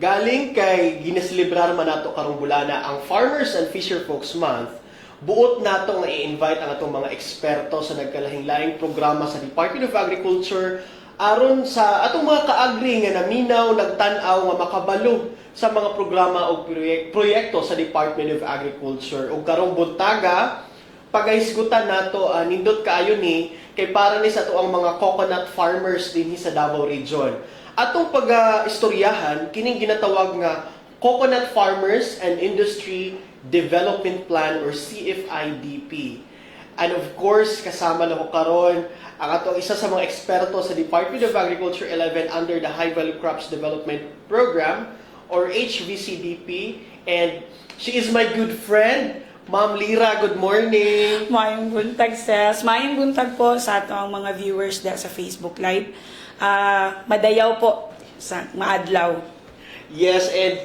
galing kay ginaselebrar man nato karong bulana ang Farmers and Fisher Folks Month, buot nato nga i-invite ang atong mga eksperto sa nagkalahing-lahing programa sa Department of Agriculture aron sa atong mga kaagri nga naminaw, nagtan-aw nga makabalo sa mga programa o proyek- proyekto sa Department of Agriculture. Ug karong buntaga, pagahisgutan nato ah, nindot kaayo ni kay para ni sa to ang mga coconut farmers dinhi sa Davao Region. Atong pag-istoryahan kining ginatawag nga Coconut Farmers and Industry Development Plan or CFIDP. And of course, kasama na ko karon ang atong isa sa mga eksperto sa Department of Agriculture 11 under the High Value Crops Development Program or HVCDP and she is my good friend, Ma'am Lira. Good morning. Mayong buntag, Ses. Mayong buntag po sa atong mga viewers da sa Facebook Live. Ah, madayaw po sa maadlaw. Yes, and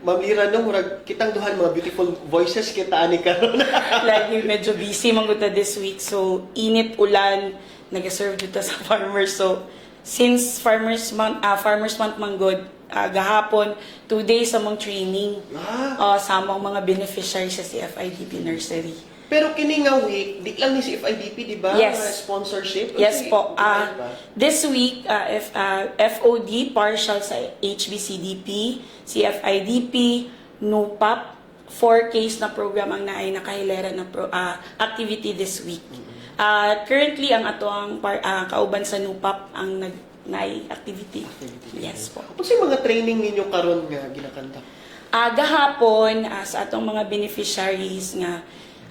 Ma'am Lira, no, murag kitang duhan mga beautiful voices kita ani karon. Lagi medyo busy man gud this week. So, init ulan, nag-serve dito sa farmers. So, since Farmers Month, ah, Farmers Month man good, ah, gahapon, two days among training ah, ah, sa among mga beneficiaries sa CFIDP Nursery. Pero kini nga week, di lang ni si FIDP, di ba? Yes. Sponsorship. Yes Okay, po. okay Ah, ba? this week, uh, F, uh, FOD, partial sa HBCDP, CFIDP, NUPAP, 4 case na program ang naay nakahilera na pro, ah, activity this week. Ah, currently, ang ato ang par, ah, kauban sa NUPAP ang nag naay activity. Yes po. Ano sa mga training ninyo karon nga ginakanta? Ah, gahapon ah, sa atong mga beneficiaries nga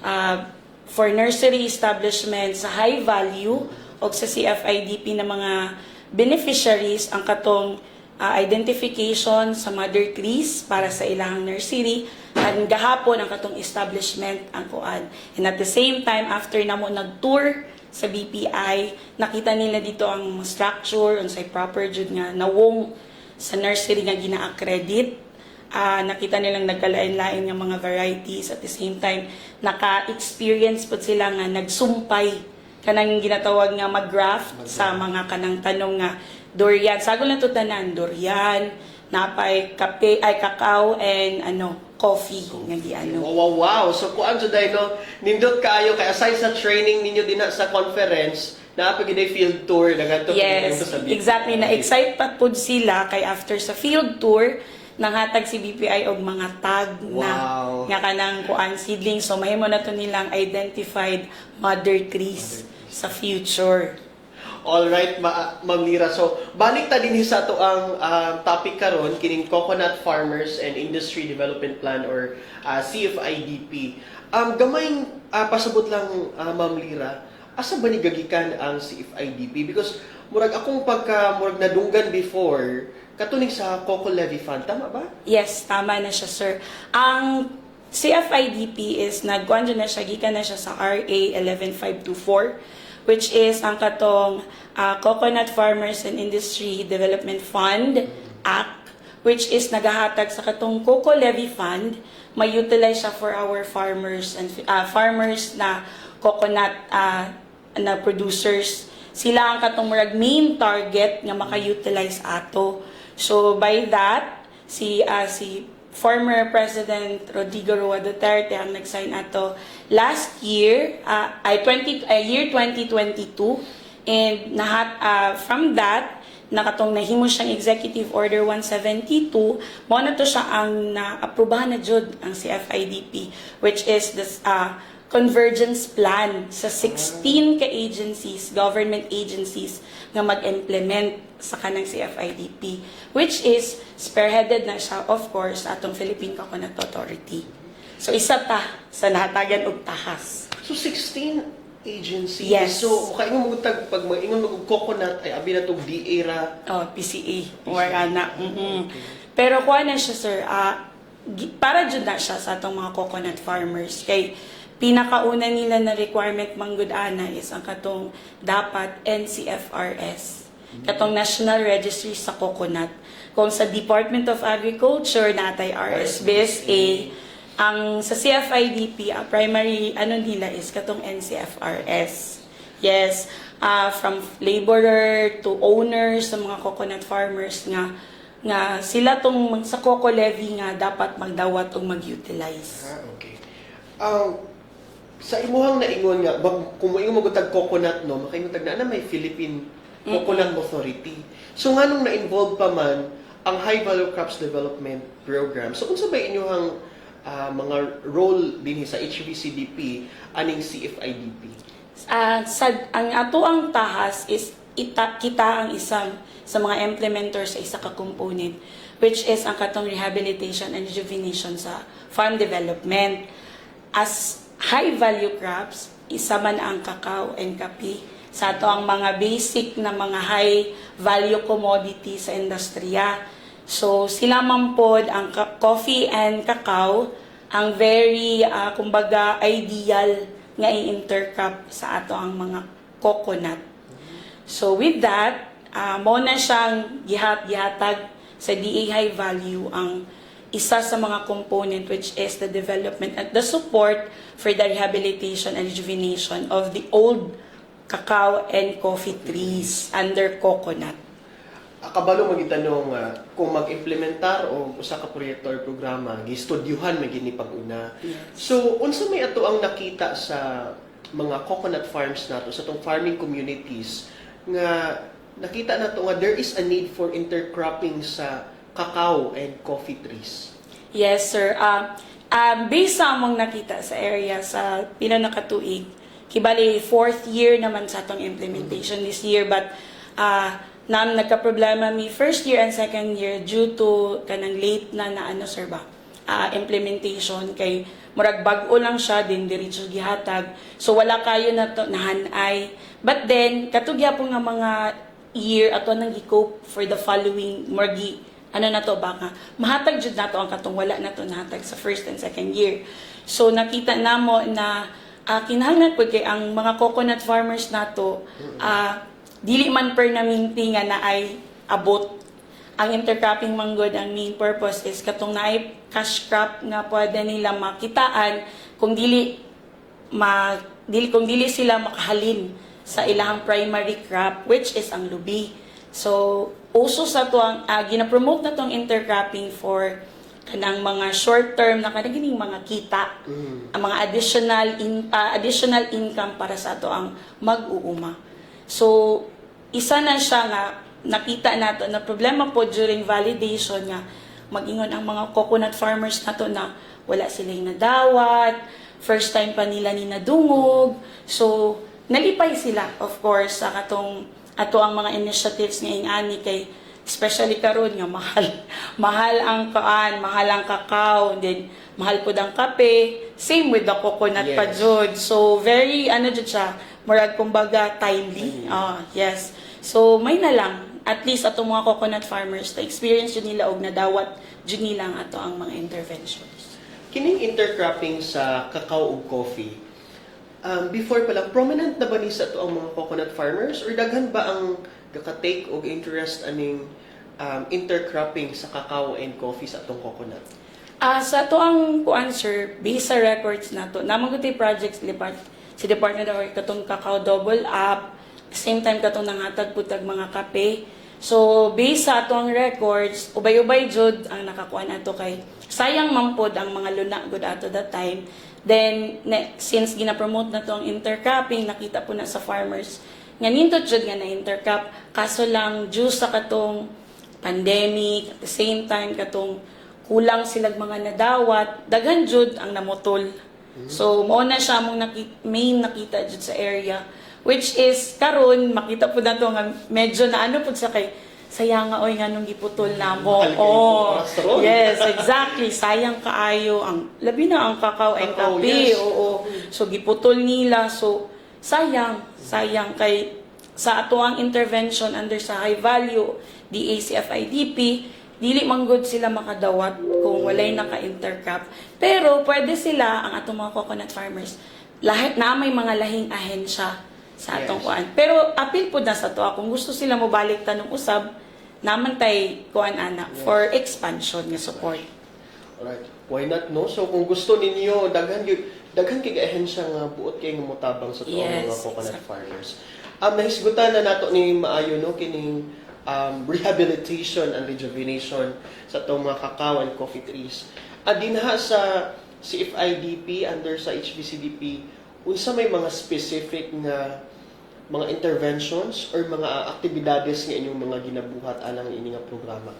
ah, for nursery establishment sa high value o sa CFIDP na mga beneficiaries ang katong ah, identification sa mother trees para sa ilang nursery at gahapon ang katong establishment ang kuan. And at the same time after namo nag-tour sa BPI nakita nila dito ang structure unsay proper jud nga nawong sa nursery nga gina-accredit Ah, nakita nilang nagkalain-lain ng mga varieties. At the same time naka-experience po sila nga nagsumpay. Kanang ginatawag nga mag-graft sa mga kanang tanong nga durian. Sagol na to tanan durian napay kape ay kakao and ano coffee nga di ano Wow, wow, wow. So, kuan sa no, nindot kaayo kay aside sa training ninyo din na sa conference, naapag gid field tour na ganito Yes, exactly. Na-excite pa po sila kay after sa field tour, nanghatag si BPI og mga tag na Wow. nga kanang kuan seedling so mahimo na to nilang identified mother trees sa future. All right, ma Ma'am Lira. So, balik ta din sa to ang ah, topic karon kining Coconut Farmers and Industry Development Plan or ah, CFIDP. Um gamay ah, pasabot lang ah, Ma'am Lira. Asa ba ni gagikan ang CFIDP? Because murag akong pagka murag nadunggan before katunig sa Coco Levy Fund, tama ba? Yes, tama na siya, sir. Ang CFIDP is nagkuan na siya, gikan na siya sa RA 11524 which is ang katong ah, Coconut Farmers and Industry Development Fund Act which is nagahatag sa katong Coco Levy Fund may-utilize siya for our farmers and ah, farmers na coconut ah, na producers sila ang katong murag main target nga maka-utilize ato so by that si ah, si former President Rodrigo Roa Duterte ang nag-sign ato last year ah, ay 20 ay year 2022 and nahat ah, from that nakatong nahimo siyang Executive Order 172 mo na to siya ang na-aprobahan na jud ang CFIDP which is this ah, convergence plan sa 16 ka agencies, government agencies nga mag-implement sa kanang CFIDP which is spearheaded na siya of course atong Philippine Coconut Authority. So isa ta sa nahatagan og tahas. So 16 agencies. Yes. So ingon mo tag pag maingon mo og coconut ay abi na tog DA ra. Oh, PCA. Or ana. mhm. Pero kuha na siya, sir. gi- para jud na siya sa atong mga coconut farmers. Kay pinakauna nila na requirement manggod ana is ang katong dapat NCFRS. Katong National Registry sa Coconut. Kung sa Department of Agriculture natay RSBSA, ang sa CFIDP, ang primary ano nila is katong NCFRS. Yes, ah from laborer to owners sa mga coconut farmers nga nga sila tong sa Coco Levy nga dapat magdawat o mag-utilize. Ah, okay. Um, sa imuhang naingon nga, bang, kung mo magutag coconut, no, makainutag na na may Philippine Coconut Authority. So, nga nung na-involve pa man ang High Value Crops Development Program, so unsa ba inyong ah, mga role din sa HVCDP aning CFIDP? Ah, sa, ang ato ang tahas is ita, kita ang isang sa mga implementers sa isa ka component which is ang katong rehabilitation and rejuvenation sa farm development. As high value crops, isa man ang kakao and kape sa ato ang mga basic na mga high value commodity sa industriya. So sila man pod ang coffee and cacao ang very ah, kumbaga ideal nga i-intercrop sa ato ang mga coconut. So with that, uh, mo na siyang gihat-gihatag sa DA high value ang isa sa mga component which is the development and the support for the rehabilitation and rejuvenation of the old cacao and coffee trees under coconut. Akabalo magitanong uh, kung mag-implementar o usa ka proyekto or programa gistudyuhan may gini pag-una. So unsa may ato ang nakita sa mga coconut farms nato sa tong farming communities nga nakita nato nga there is a need for intercropping sa cacao and coffee trees. Yes, sir. Um, um, based sa among nakita sa area sa pila na katuig, kibali fourth year naman sa atong implementation this year but uh, nam nagka-problema mi first year and second year due to kanang late na na ano sir ba ah, implementation kay murag bag-o lang siya din diretso gihatag so wala kayo na to nahanay but then katugya po nga mga year ato nang gi-cope for the following morgi ano na to ba nga mahatag jud nato ang katong wala na to nahatag sa first and second year so nakita namo na uh, kinahanglan pud kay ang mga coconut farmers nato ah dili man per naminti nga na ay abot ang intercropping manggod ang main purpose is katong naay cash crop nga pwede nila makitaan kung dili ma dili kung dili sila makahalin sa ilang primary crop which is ang lubi. So uso sa to ang uh, gina-promote na tong intercropping for kanang mga short term na kanang gining mga kita ang mga additional in, ah, additional income para sa ato ang mag-uuma. So, isa na siya nga nakita nato na problema po during validation nga mag-ingon ang mga coconut farmers nato na wala silang nadawat, first time pa nila ni nadungog. So, nalipay sila of course sa katong ato ang mga initiatives nga ingani kay especially karon nga mahal mahal ang kaan, mahal ang and then mahal pud ang kape, same with the coconut pa Yes. jud. So very ano jud siya, murag kumbaga timely. Ah, yes. So may na lang at least atong mga coconut farmers na experience jud nila og nadawat jud nila ato ang mga interventions. Kining intercropping sa cacao ug coffee, um, before pa lang, prominent na ba ni sa to ang mga coconut farmers? Or daghan ba ang gaka-take og interest aning um, intercropping sa cacao and coffee sa atong coconut? Ah, sa to ang kuan sir, based sa records nato, namang gutay projects depart si Department of Agriculture katong Kakao Double Up, same time katong nangatag putag mga kape. So, based sa ato ang records, ubay-ubay jud ang nakakuan ato kay sayang man pod ang mga luna good ato that time. Then, ne, since gina-promote na to ang intercropping, nakita po na sa farmers, nga nindot jud nga na intercrop, kaso lang due sa katong pandemic, at the same time katong kulang silag mga nadawat, daghan jud ang namutol. So mao na siya mong naki- main nakita jud sa area which is karon makita pud nato nga medyo na ano pud sa kay sayang nga oy nga nung giputol. Mahal kayo Oh. Yes, exactly. Sayang kaayo ang labi na ang kakao and kape. yes. Oo. So giputol nila. So sayang, sayang kay sa ato ang intervention under sa high value DACFIDP, dili man gud sila makadawat kung walay naka-intercrop. Pero pwede sila ang atong mga coconut farmers lahat na may mga lahing ahensya sa atong Yes. kuan. Pero apil po na sa to kung gusto sila mo balik tanong usab naman tay kuan ana Yes. for expansion nga support. Alright. Why not, no? So, kung gusto ninyo, daghan gyud daghan kay ahensya nga buot kay nga motabang sa tuong Yes, mga coconut exactly. farmers. Um, nahisgutan na nato ni maayo no kining um, rehabilitation and rejuvenation sa itong mga cacao and coffee trees. At dinha sa CFIDP under sa HBCDP, unsa may mga specific nga mga interventions or mga aktibidades nga inyong mga ginabuhat alang ini nga programa.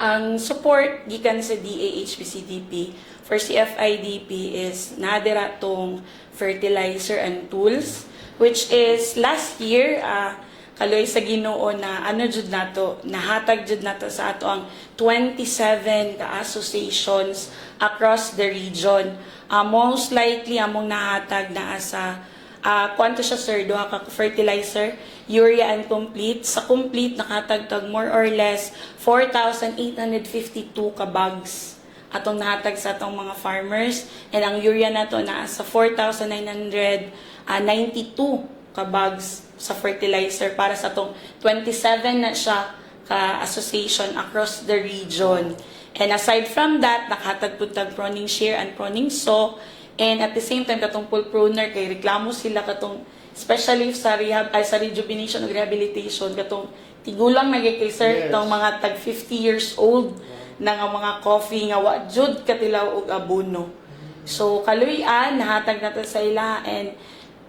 Ang support gikan sa DAHPCDP for CFIDP is nadira tong fertilizer and tools which is last year ah, kaloy sa Ginoo na ano jud nato nahatag jud nato sa ato ang 27 ka associations across the region. Ah, most likely among nahatag na sa Ah, kwanto siya sir, duha ka fertilizer, urea and complete. Sa complete nakatagtag more or less 4,852 ka bags atong nahatag sa atong mga farmers. And ang urea nato na sa 4,992 ka bags sa fertilizer para sa atong 27 na siya ka association across the region. And aside from that, nakahatag po tag proning share and proning saw And at the same time, katong full pruner, kay reklamo sila katong, especially sa rehab, ay sa rejuvenation ug rehabilitation, katong tigulang na kay sir, Yes. mga tag 50 years old na nga mga coffee nga wa jud katilaw og abono. So kaluy-an nahatag nato sa ila and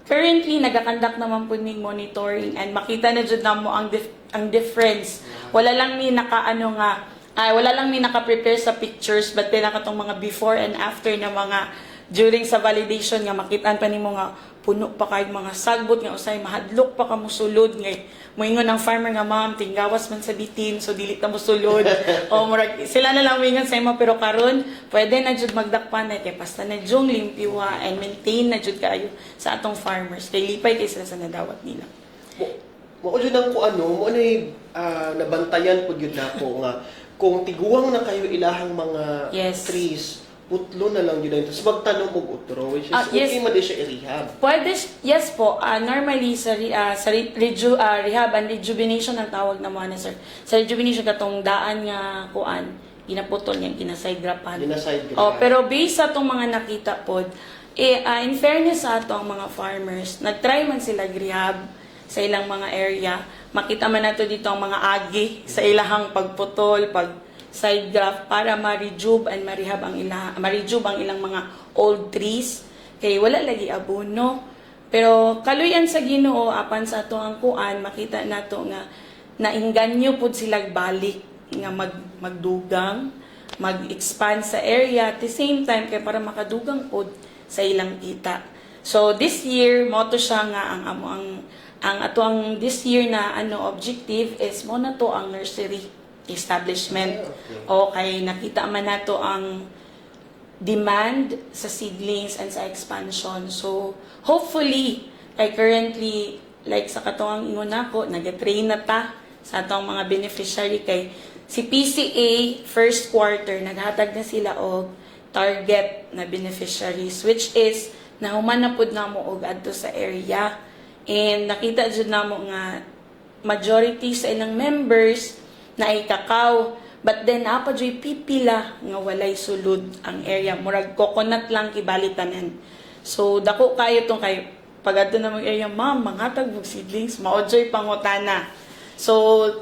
currently nagakandak naman po ning monitoring and makita na jud namo ang dif- ang difference. Wala lang mi naka ano nga ay wala lang mi naka-prepare sa pictures but then nakatong mga before and after na mga during sa validation nga makitaan pa nimo nga puno pa kay mga sagbot nga usay mahadlok pa ka musulod ngay moingon ang farmer nga ma'am tinggawas man sa bitin so dili ta musulod o murag sila na lang moingon sa imo pero karon pwede na jud magdakpan na kay basta na jung limpiwa and maintain na jud kayo sa atong farmers kay lipay kay sila sa nadawat nila Mo jud ang ko ano, mo nay ah, nabantayan pud yun nako nga kung tiguang na kayo ilahang mga Yes. trees, putlo na lang yun ito. So magtanong og utro, which is Ah, yes. okay man di siya i-rehab. Pwede, yes po, ah, normally sa, re- ah, sa re- reju, ah, rehab and rejuvenation ang tawag na mo na sir. Sa rejuvenation katong daan nga kuan, ginaputol niya, ginaside grapan. Yun na side grab. Oh, pero based sa itong mga nakita po, eh, ah, in fairness sa ato ang mga farmers, nag-try man sila rehab sa ilang mga area. Makita man nato dito ang mga agi sa ilahang pagputol, pag side graft para ma-rejuve and ma-rehab ang ilang ma-rejuve ang ilang mga old trees. Kay wala lagi abono pero kaluyan sa Ginoo apan sa ato ang kuan makita nato nga nainganyo pud sila balik nga mag magdugang mag-expand sa area. At the same time kay para makadugang pod sa ilang kita. So this year mo to siya nga ang amo ang ang ato ang this year na ano objective is mo na to ang nursery establishment. Okay. Nakita man nato ang demand sa seedlings and sa expansion. So, hopefully, kay currently, like sa katong ingon nako, nag-train na ta sa atong mga beneficiary kay si PCA first quarter naghatag na sila og target na beneficiaries which is nahuman na pud namo og adto sa area and nakita jud namo nga majority sa ilang members na ay but then apa joy pipila nga walay sulod ang area. Murag coconut lang kibalitanan so dako kayo tong kay pag adto na mag area. Ma'am mangatag og seedlings. Mao joy pangutana. So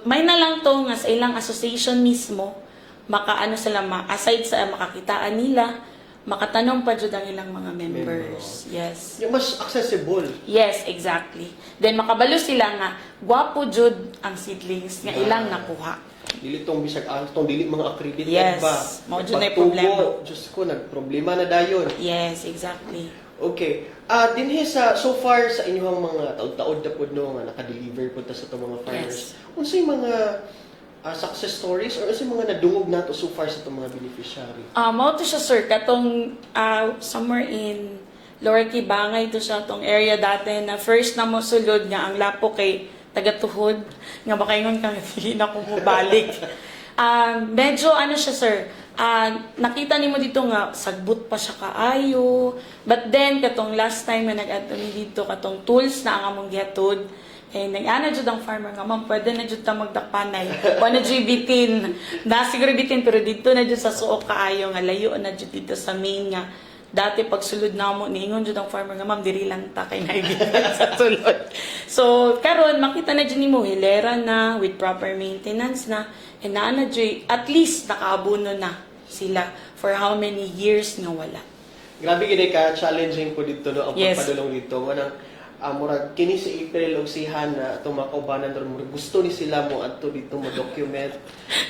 may na lang to nga sa ilang association mismo. Makaano sila ma aside sa makakitaan nila makatanong pa jud ang ilang mga members yes Yung mas accessible. Yes, exactly. Then makabalo sila nga gwapo jud ang seedlings nga ilang nakuha. Dili tong bisag ang tong dili mga accredited Yes. ba. Mao dyan ay Pagtubo, problema. Diyos ko, nagproblema na dayon. Yes, exactly. Okay. Ah, dinhi sa so far sa inyong mga taod-taod na pud no nga naka-deliver pud ta sa itong mga farmers. Unsay mga ah, success stories or unsay mga nadungog nato so far sa itong mga beneficiary? Ah, mao to siya sir katong ah, somewhere in Lower Kibangay to siya tong area dati na first na mo sulod nga ang lapo kay tagatuhod nga makaingon kang dili na ko mobalik. Medyo ano siya sir, ah, nakita nimo dito nga sagbot pa siya kaayo. But then katong last time na nag-adto ni dito katong tools na ang among gihatod eh, nag-ana jud ang farmer nga, ma'am, pwede na jud ta magdakpanay. Wala jud bitin. Na siguro bitin, pero dito na jud sa suok kaayo nga layo na jud dito sa main nga dati pag sulod na mo niingon jud ang farmer nga ma'am diri lang ta kay sa sulod so karon makita na jud nimo hilera na with proper maintenance na and naa na jud at least nakaabuno na sila for how many years nga wala Grabe gid ka challenging po dito no ang Yes. pagpadulong dito manang uh, murag kini si April og sihan na atong mga kaubanan ron murag gusto ni sila mo adto dito mo document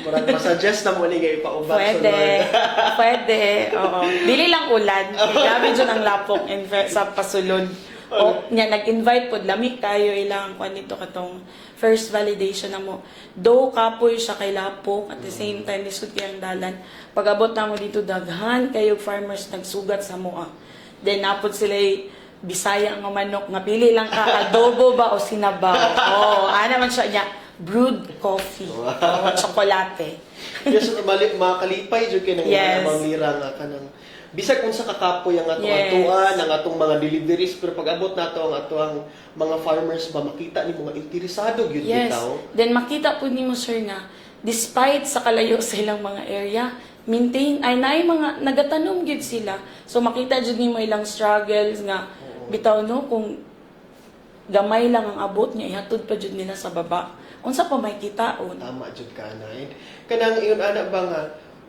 murag ma-suggest na mo ni kay pauban Pwede. Pwede. Oo. Dili lang ulan. Grabe dyan ang lapok in sa pasulod. O, nya, nag-invite po, lamig tayo ilang kwan nito katong first validation na mo. Do kapoy siya kay lapok, at the same time, lisod kayang dalan. Pag abot na mo dito, daghan kayo farmers nagsugat sa moa. Then, napod sila bisaya nga manok, nga pili lang ka, adobo ba o sinabaw. Oh, ana man siya niya, brewed coffee. Oh, chocolate. yes mali makalipay jud kay nang Yes. mga lira nga kanang bisag kung sa kakapoy ang atong Yes. atuan ang atong mga deliveries pero pag abot nato ang atuang mga farmers ba makita ni mga interesado gyud Yes. bitaw Then makita po ni mo sir nga despite sa kalayo sa ilang mga area, maintain ay naay mga nagatanom gyud sila. So makita jud nimo ilang struggles nga bitaw no kung gamay lang ang abot niya ihatod pa jud nila sa baba. Unsa pa may kitaon? tama jud ka na And kanang iyon ana ba nga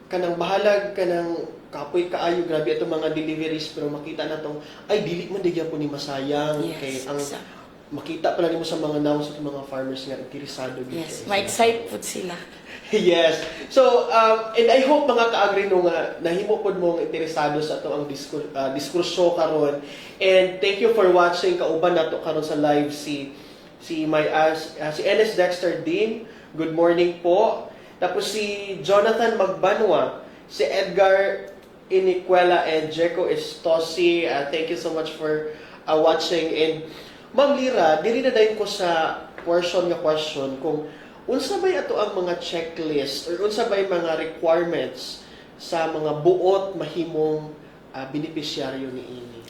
kanang bahalag kanang kapoy kaayo grabe atong mga deliveries pero makita na tong ay dili man digya po ni masayang Yes, kay ang exact. makita pa lang nimo sa mga naws sa mga farmers nga interesado Yes, kayo may sila. excite po sila. yes. So, um, and I hope mga ka-agree no nga nahimo pod mo nga interesado sa ato ang uh, diskurso karon. And thank you for watching kauban nato karon sa live si si my uh, si Ennis Dexter Dean. Good morning po. Tapos si Jonathan Magbanwa, si Edgar Iniquela and Jeco Estosi. Uh, thank you so much for uh, watching and Ma'am Lira, diri na ko sa portion nga question kung unsa bay ato ang mga checklist or unsa bay mga requirements sa mga buot mahimong ah, beneficiaryo ni ini.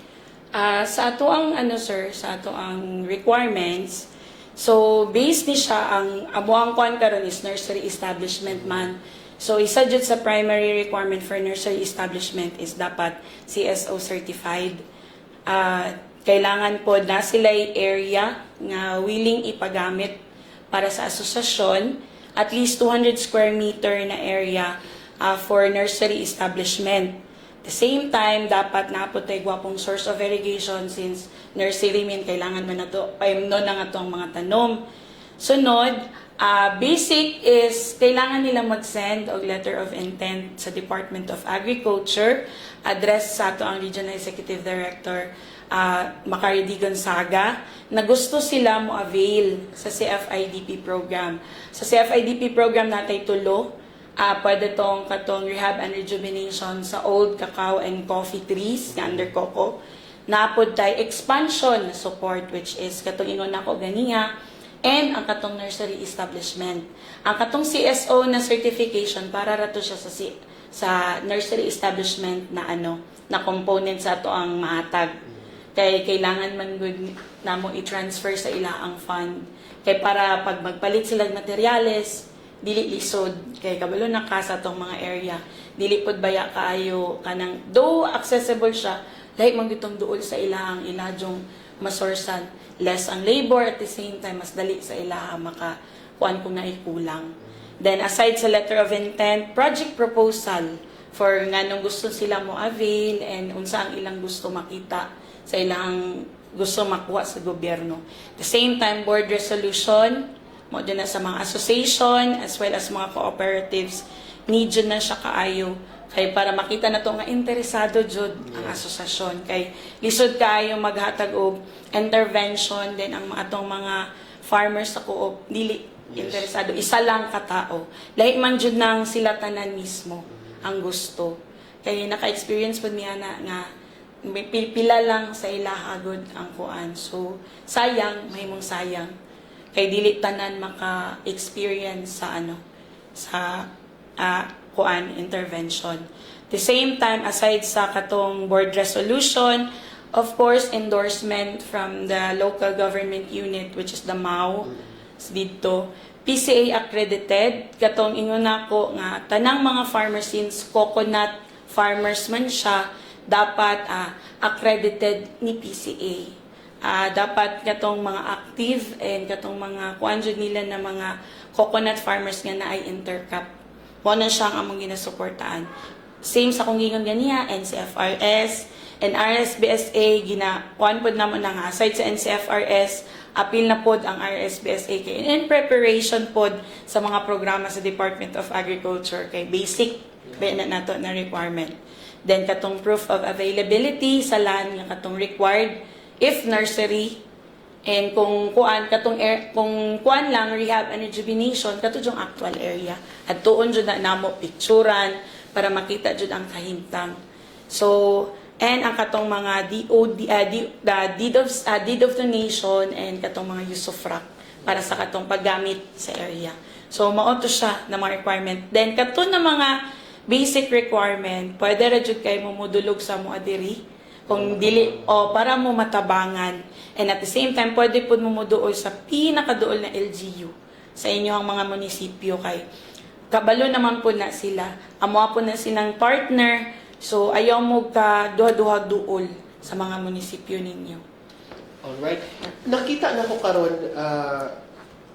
Ah, sa ato ang ano sir, sa ato ang requirements, so based ni siya ang amo ang kwan karon is nursery establishment man. So isa jud sa primary requirement for nursery establishment is dapat CSO certified. Ah, kailangan po na sila area nga willing ipagamit para sa asosasyon at least 200 square meter na area ah, for nursery establishment. the same time, dapat naputay gwapong source of irrigation since nursery min kailangan man nato paimno na nga ang mga tanom. Sunod, ah, basic is kailangan nila mag-send og letter of intent sa Department of Agriculture, address sa ato ang Regional Executive Director uh, Macari D. Gonzaga, na gusto sila mo avail sa CFIDP program. Sa CFIDP program natay tulo, Ah, pwede tong katong rehab and rejuvenation sa old cacao and coffee trees nga under coco. Napod tay expansion support which is katong ingon nako ganiha and ang katong nursery establishment. Ang katong CSO na certification para rato siya sa sa nursery establishment na ano na component sa ato ang maatag kay kailangan man gud namo i-transfer sa ila ang fund. Kay para pag magpalit sila og materyales dili lisod. Kay kabalo na ka tong mga area. Dili pod baya kaayo kanang do accessible siya lahi man gitong duol sa ilahang ilahjong masorsan. Less ang labor at the same time mas dali sa ilaha maka kuan kung naikulang. Then aside sa letter of intent project proposal for nganong gusto sila mo avail and unsa ang ilang gusto makita sa ilang gusto makuha sa gobyerno. The same time, board resolution, mo din na sa mga association as well as mga cooperatives, need na siya kaayo. Kay para makita na to nga interesado jud ang asosasyon kay lisod kaayo maghatag og intervention din ang atong mga farmers sa coop. Dili Yes. interesado. Isa lang ka tao. Lahi man jud nang sila tanan mismo ang gusto. Kay naka-experience pud niya na nga pila lang sa ilahagod ang kuan so sayang mahimong sayang. Kay dili tanan maka-experience sa ano sa ah, kuan intervention. The same time aside sa katong board resolution of course endorsement from the local government unit which is the MAU dito. PCA accredited katong ingon nako nga tanang mga farmers since coconut farmers man siya dapat ah, accredited ni PCA. Ah, dapat katong mga active and katong mga kuan nila na mga coconut farmers nga na ay intercap. Mo na siyang among ginasuportaan. Same sa kung gingon ganiya NCFRS and RSBSA gina kuan pod namo na nga aside sa NCFRS apil na pod ang RSBSA kay in preparation pod sa mga programa sa Department of Agriculture kay basic ba na nato na requirement. Then katong proof of availability sa land nga katong required if nursery and kung kuan katong air, kung kuan lang rehab and rejuvenation kato yung actual area at tuon jud na namo picturan para makita jud ang kahimtang. So and ang katong mga DOD uh, D, the deed of uh, deed of donation and katong mga rock para sa katong paggamit sa area. So mao to siya na mga requirement. Then kato na mga basic requirement, pwede ra jud kay mo modulog sa mo adiri. Kung dili o para mo matabangan. And at the same time pwede pud mo moduol sa pinakaduol na LGU sa inyong mga munisipyo kay kabalo naman po na sila. Amo po na silang partner so ayaw mo ka duha-duha duol sa mga munisipyo ninyo. Alright. Nakita na ko karon uh,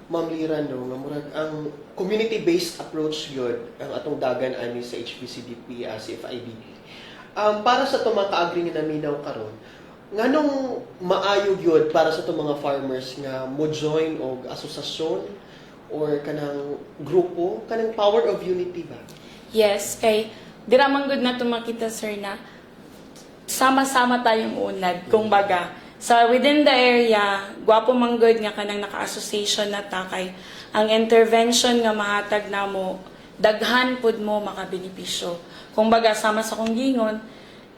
Ma'am Lira no, nga murag ang community-based approach yun ang atong dagan ani sa HPCDP as CFIDP. Um, para sa itong mga kaagri nga naminaw karon, nganong maayo yun para sa itong mga farmers nga mo join og asosasyon or kanang grupo, kanang power of unity ba? yes kay dira man gud na makita sir na sama-sama tayong unad kung baga sa within the area gwapo man gud nga kanang naka-association na ta kay ang intervention nga mahatag namo daghan pud mo makabenepisyo kung baga sama sa kong gingon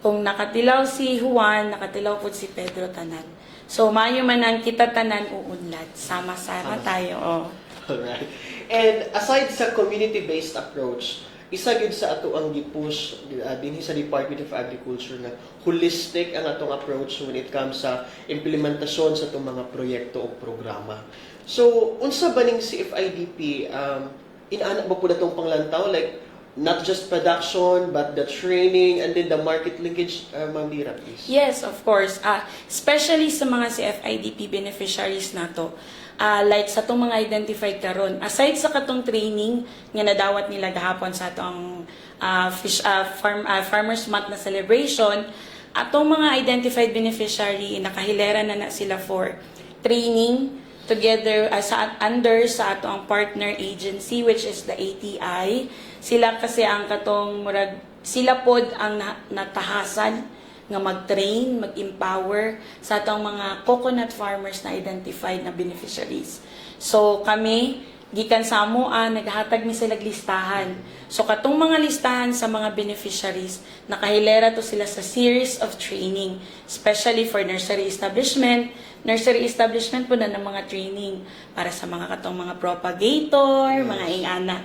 kung nakatilaw si Juan nakatilaw pud si Pedro tanan so mayo man ang kita tanan uunlad sama-sama Sama. tayo oh. Alright. And aside sa community-based approach, isa gyud sa ato ang gipush uh, dinhi sa Department of Agriculture na holistic ang atong approach when it comes sa implementasyon sa atong mga proyekto o programa. So, unsa ba ning CFIDP um inaana ba pud atong panglantaw like not just production but the training and then the market linkage uh, Ma'am Lira, please. Yes, of course. Ah, especially sa mga CFIDP beneficiaries nato. Ah, like sa itong mga identified karon, aside sa katong training nga nadawat nila gahapon sa atong ah, fish ah, farm ah, farmers month na celebration, atong mga identified beneficiary nakahilera na na sila for training together ah, sa under sa atong partner agency which is the ATI. Sila kasi ang katong murag sila pod ang na- natahasan nga mag-train, mag-empower sa atong mga coconut farmers na identified na beneficiaries. So kami, gikan sa amoa, naghatag mi sila listahan. So katong mga listahan sa mga beneficiaries, nakahilera to sila sa series of training, especially for nursery establishment. Nursery establishment po na ng mga training para sa mga katong mga propagator, mga ingana.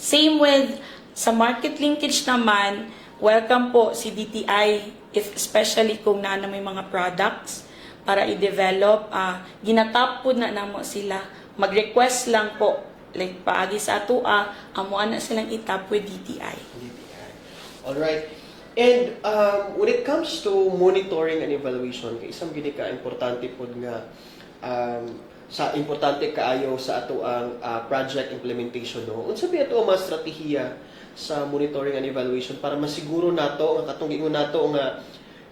Same with sa market linkage naman, welcome po si DTI if especially kung naano may mga products para i-develop ah ginatap po na namo sila mag-request lang po like paagi sa ato ah amo na silang itap with DTI All right. And um, when it comes to monitoring and evaluation, kay isang gini ka importante pod nga um, sa importante kaayo sa ato ang uh, project implementation no. Unsa ba ato ang mga strategiya sa monitoring and evaluation para masiguro nato nga katong giingon nato nga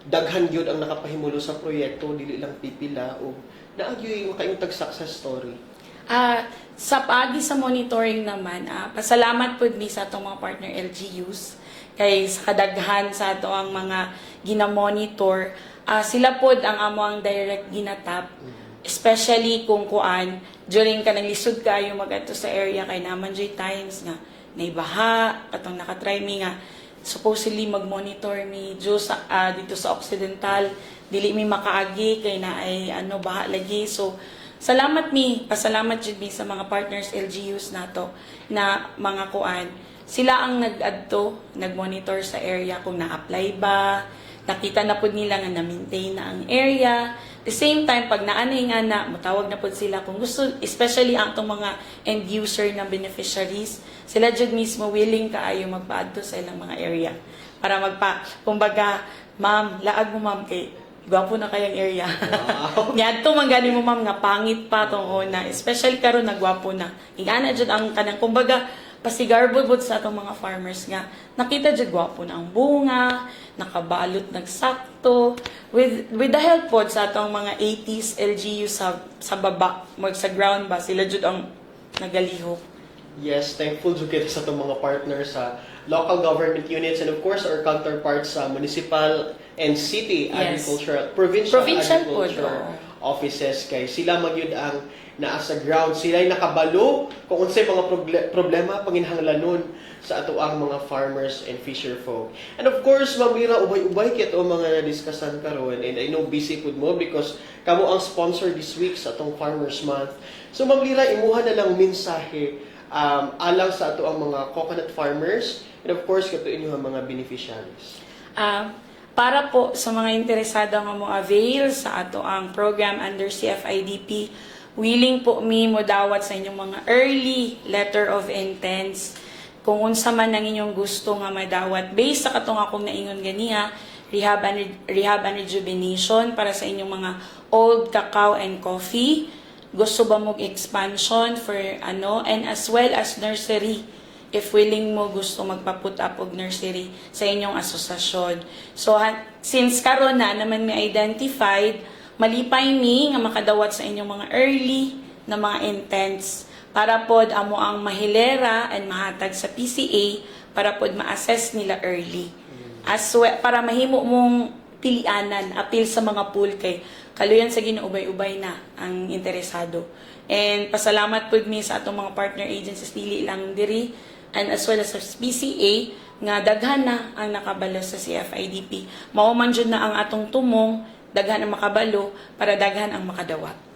daghan gyud ang nakapahimulo sa proyekto dili lang pipila o naagyoy kayong tag success story. Ah, sa paagi sa monitoring naman, ah, pasalamat pud mi sa atong mga partner LGUs kay sa kadaghan sa ato ang mga ginamonitor, ah, sila pod ang amo ang direct ginatap especially kung kuan during ka lisod kayo magadto sa area kay naman joy times nga naibaha katong nakatry mi nga supposedly mag-monitor mi jo sa ah, dito sa occidental. Dili mi makaagi kay na ay ano baha lagi. So salamat mi. Pasalamat jud mi sa mga partners LGUs nato na mga kuan. Sila ang nag-adto nag-monitor sa area kung na-apply ba nakita na po nila nga na-maintain na ang area. The same time, pag naanay nga na, matawag na po sila kung gusto, especially ang itong mga end user na beneficiaries, sila jud mismo willing kaayo magpaadto sa ilang mga area. Para magpa, kumbaga, ma'am, laag mo ma'am kay gwapo na kayang area. Wow. Nyadto man gani mo ma'am nga pangit pa tong una, especially karon nagwapo na. Ingana jud ang kanang kumbaga pasigarbod sa atong mga farmers nga nakita jud gwapo na ang bunga, nakabalot nagsakto with with the help pod sa atong mga 80s LGU sa sa baba, mag sa ground ba sila jud ang nagalihok. Yes, thankful jud kita sa itong mga partners sa local government units and of course our counterparts sa municipal and city Yes. agricultural, provincial, Provincial po, agriculture oo. Offices kay sila magyud ang naa sa ground sila'y nakabalo kung unsay mga proble- problema panginhanglanon sa ato ang mga farmers and fisher folk. And of course, mamira ubay-ubay kit o mga na-discussan karon and I know busy pud mo because kamo ang sponsor this week sa atong Farmers Month. So mamira imuha na lang mensahe um, alang sa ato ang mga coconut farmers and of course kato inyo ang mga beneficiaries. Ah, para po sa mga interesado nga mo avail sa ato ang program under CFIDP, willing po mi mo dawat sa inyong mga early letter of intents. Kung unsa man ang inyong gusto nga madawat based sa katong akong naingon ganiha rehab and rehab and rejuvenation para sa inyong mga old cacao and coffee. Gusto ba mo expansion for ano and as well as nursery if willing mo gusto magpa-put up og nursery sa inyong asosasyon. So since karon na naman may identified, malipay mi nga makadawat sa inyong mga early na mga intents para pod amo ang mahilera and mahatag sa PCA para pod ma-assess nila early. As well, para mahimo mong pilianan, appeal sa mga pool kay kaluyan sa ginuubay-ubay na ang interesado. And pasalamat pud mi sa atong mga partner agencies dili lang diri and as well as sa PCA nga daghan na ang nakabalo sa CFIDP. Mao man jud na ang atong tumong daghan ang makabalo para daghan ang makadawat.